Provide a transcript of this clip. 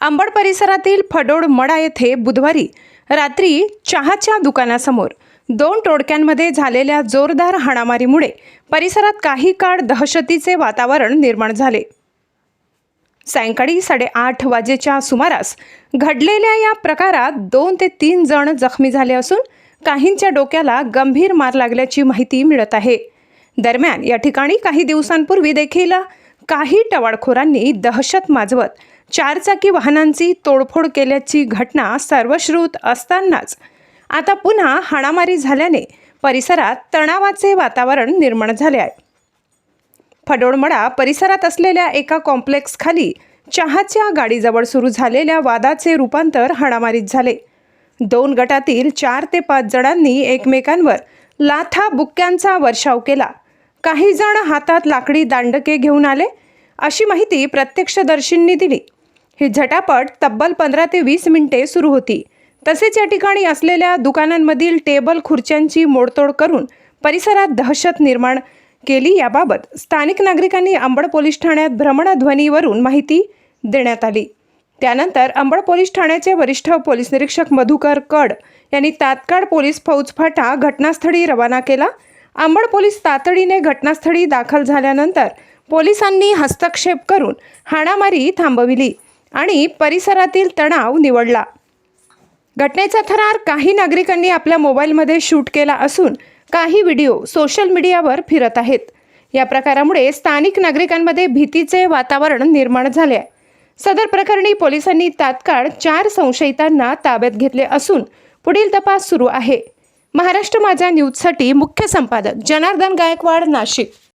अंबड परिसरातील फडोड मडा येथे बुधवारी रात्री चहाच्या दुकानासमोर दोन टोडक्यांमध्ये झालेल्या जोरदार हाणामारीमुळे परिसरात काही काळ दहशतीचे वातावरण निर्माण झाले. सायंकाळी साडेआठ वाजेच्या सुमारास घडलेल्या या प्रकारात दोन ते तीन जण जखमी झाले असून काहींच्या डोक्याला गंभीर मार लागल्याची माहिती मिळत आहे. दरम्यान या ठिकाणी काही दिवसांपूर्वी देखील काही टवाळखोरांनी दहशत माजवत चारचाकी वाहनांची तोडफोड केल्याची घटना सर्वश्रुत असतानाच. आता पुन्हा हाणामारी झाल्याने परिसरात तणावाचे वातावरण निर्माण झाले आहे. फडोळमडा परिसरात असलेल्या एका कॉम्प्लेक्सखाली चहाच्या गाडीजवळ सुरू झालेल्या वादाचे रूपांतर हाणामारीत झाले. दोन गटातील चार ते पाच जणांनी एकमेकांवर लाथा बुक्क्यांचा वर्षाव केला. काही जण हातात लाकडी दांडके घेऊन आले अशी माहिती प्रत्यक्षदर्शींनी दिली. ही झटापट तब्बल पंधरा ते वीस मिनिटे सुरू होती. तसेच या ठिकाणी असलेल्या दुकानांमधील टेबल खुर्च्यांची मोडतोड करून परिसरात दहशत निर्माण केली. याबाबत स्थानिक नागरिकांनी अंबड पोलीस ठाण्यात भ्रमणध्वनीवरून माहिती देण्यात आली. त्यानंतर अंबड पोलीस ठाण्याचे वरिष्ठ पोलीस निरीक्षक मधुकर कड यांनी तात्काळ पोलीस फौजफाटा घटनास्थळी रवाना केला. अंबड पोलीस तातडीने घटनास्थळी दाखल झाल्यानंतर पोलिसांनी हस्तक्षेप करून हाणामारी थांबविली. आणि परिसरातील तणाव निवडला. घटनेचा थरार काही नागरिकांनी आपल्या मोबाईलमध्ये शूट केला असून काही व्हिडिओ सोशल मीडियावर फिरत आहेत. या प्रकारामुळे स्थानिक नागरिकांमध्ये भीतीचे वातावरण निर्माण झाले आहे. सदर प्रकरणी पोलिसांनी तात्काळ चार संशयितांना ताब्यात घेतले असून पुढील तपास सुरू आहे. महाराष्ट्र माझा न्यूजसाठी मुख्य संपादक जनार्दन गायकवाड नाशिक.